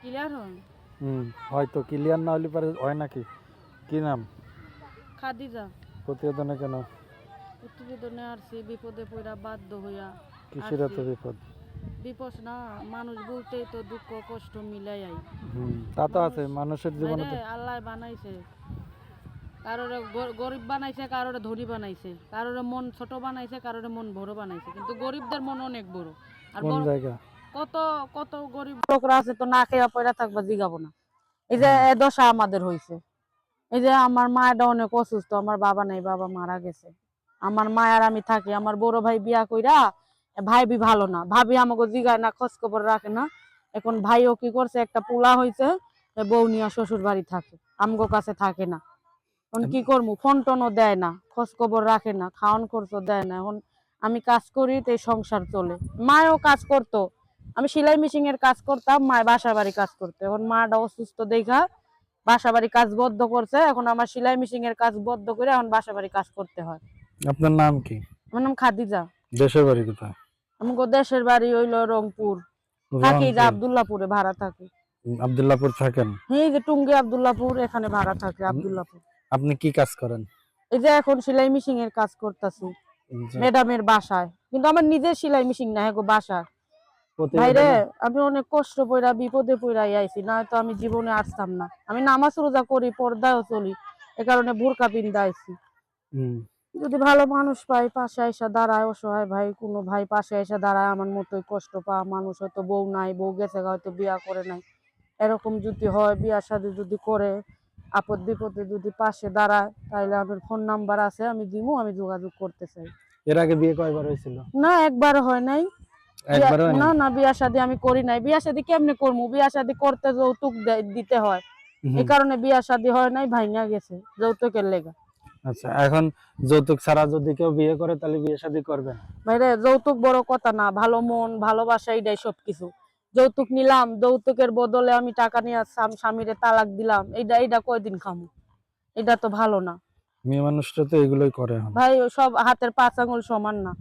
Clear হন হুম হয়তো clear না হলে পারে হয় নাকি? কি নাম? খাদিজা। প্রতিবেদনে কেন? প্রতিবেদনে আসছি বিপদে পড়া বাধ্য হইয়া কিসের এত বিপদ? বিপদ না মানুষ বলতেই তো দুঃখ কষ্ট মিলাই আই হুম তা তো আছে মানুষের জীবনে আল্লাহ বানাইছে। কারোরে গরিব বানাইছে কারোরে ধনী বানাইছে কারোরে মন ছোট বানাইছে কারোরে মন বড় বানাইছে। কিন্তু গরিবদের মন অনেক বড়। আর কোন জায়গা? কত কত গরিব লোকরা আছে তো না খেয়ে পয়রা থাকবা জিগাবো না। এই যে এ দশা আমাদের হইছে। এই যে আমার মায়েরটা অনেক অসুস্থ আমার বাবা নাই বাবা মারা গেছে। আমার মা আর আমি থাকি আমার বড় ভাই বিয়া কইরা ভাই বি ভালো না। ভাবি আমাকে জিগায় না খোঁজ খবর রাখে না। এখন ভাইও কি করছে একটা পোলা হইছে এ বউ নিয়ে শ্বশুর বাড়ি থাকে আমগো কাছে থাকে না। এখন কি করব ফোন টোনও দেয় না খোঁজ খবর রাখে না খাওয়ান খরচও দেয় না। এখন আমি কাজ করি তো সংসার চলে। মায়ও কাজ করতো আমি সেলাই মেশিন এর কাজ করতাম মায় বাসা বাড়ি কাজ করতে। এখন মাটা অসুস্থ দেখা বাসা বাড়ি কাজ বদ্ধ করছে। এখন আমার সেলাই মেশিন এর কাজ বদ্ধ করে এখন বাসা বাড়ি কাজ করতে হয়। আপনার নাম কি? আমার নাম খাদিজা। দেশের বাড়ি কোথায়? আমাকে দেশের বাড়ি হইল রংপুর। থাকি যে। আবদুল্লাপুরে ভাড়া থাকি। আবদুল্লাপুর থাকেন? এই যে টুঙ্গি আবদুল্লাপুর এখানে ভাড়া থাকে আবদুল্লাপুর। আপনি কি কাজ করেন? এই যে এখন সেলাই মেশিন এর কাজ করতেছি ম্যাডামের বাসায়। কিন্তু আমার নিজের সেলাই মেশিন না হ্যাঁ গো বাসায় ভাইরে আমি অনেক কষ্ট বিপদে আইছি না তো আমি জীবনে আসতাম না। আমি নামাজ রোজা করি পর্দাও চলি এ কারণে বোরকা পিন্দা আইছি। যদি ভালো মানুষ পাই পাশে এসে দাঁড়ায় অসহায় ভাই কোনো ভাই পাশে এসে দাঁড়ায় আমার মতোই কষ্ট পাওয়া মানুষ হয়তো বউ নাই বউ গেছে হয়তো বিয়া করে নাই। এরকম যদি হয় বিয়া শাদী যদি করে আপদ বিপদে যদি পাশে দাঁড়ায় তাহলে আমার ফোন নাম্বার আছে আমি দিমু আমি যোগাযোগ করতে চাই। এর আগে বিয়ে কয়বার হয়েছিল? না একবার হয় নাই। না না বিয়া শাদী আমি করি নাই। বিয়া শাদী কেমনে করব বিয়া শাদী করতে যৌতুক দিতে হয়। এই কারণে বিয়া শাদী হয় নাই গেছে যৌতুকের লেগা। আচ্ছা এখন যৌতুক ছাড়া যদি কেউ বিয়ে করে তাহলে বিয়ে শাদী ভাইরে যৌতুক বড় কথা না ভালো মন ভালোবাসা এটাই সবকিছু। যৌতুক নিলাম যৌতুকের বদলে আমি টাকা নিয়ে স্বাম- স্বামীরে তালাক দিলাম এইটা এইটা কয়দিন খামু? এটা তো ভালো না। মেয়ে মানুষটা তো এগুলোই করে ভাই সব হাতের পাঁচ আঙুল সমান না।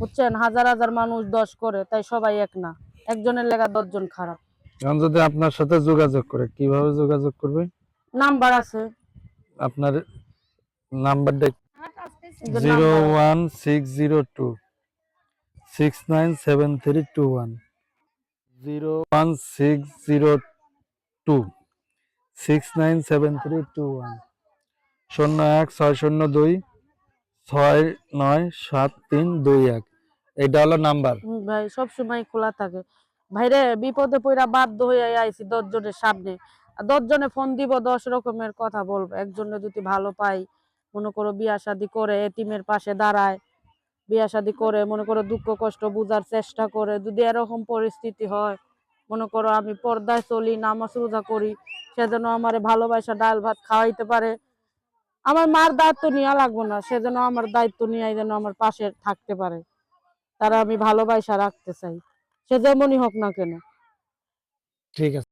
বুঝছেন? হাজার হাজার মানুষ দশ করে তাই সবাই এক না। একজনের লেগা দশজন খারাপ। এখন যদি আপনার সাথে যোগাযোগ করে কীভাবে যোগাযোগ করবে? নাম্বার আছে। আপনার নাম্বারটা zero one six zero two six nine seven three two one. Zero one six zero two six nine seven three two one. শূন্য এক ছয় শূন্য দুই ছয় নয় সাত তিন দুই এক। এইটা হলো নাম্বার। ভাই, সব সময় খোলা থাকে। ভাইরে, বিপদে পইরা বাধ্য হয়ে আইছি দশ জনের সামনে। দশ জনে ফোন দিব, দশ রকমের কথা বলব। একজনে যদি ভালো পাই, মনে করো বিয়া শাদি করে, এতিমের পাশে দাঁড়ায়, বিয়া শাদি করে, মনে করো দুঃখ কষ্ট বুঝার চেষ্টা করে, যদি এরকম পরিস্থিতি হয়, মনে করো আমি পর্দায় চলি, নামাজ রোজা করি সেজন্য আমার ভালোবাসা, ডাল ভাত খাওয়াইতে পারে আমার মার দায়িত্ব নেওয়া লাগবো না সেজন্য আমার দায়িত্ব নিয়ে যেন আমার পাশে থাকতে পারে। তারা আমি ভালোবাসা রাখতে চাই, সে যেমনই হোক না কেন। ঠিক আছে।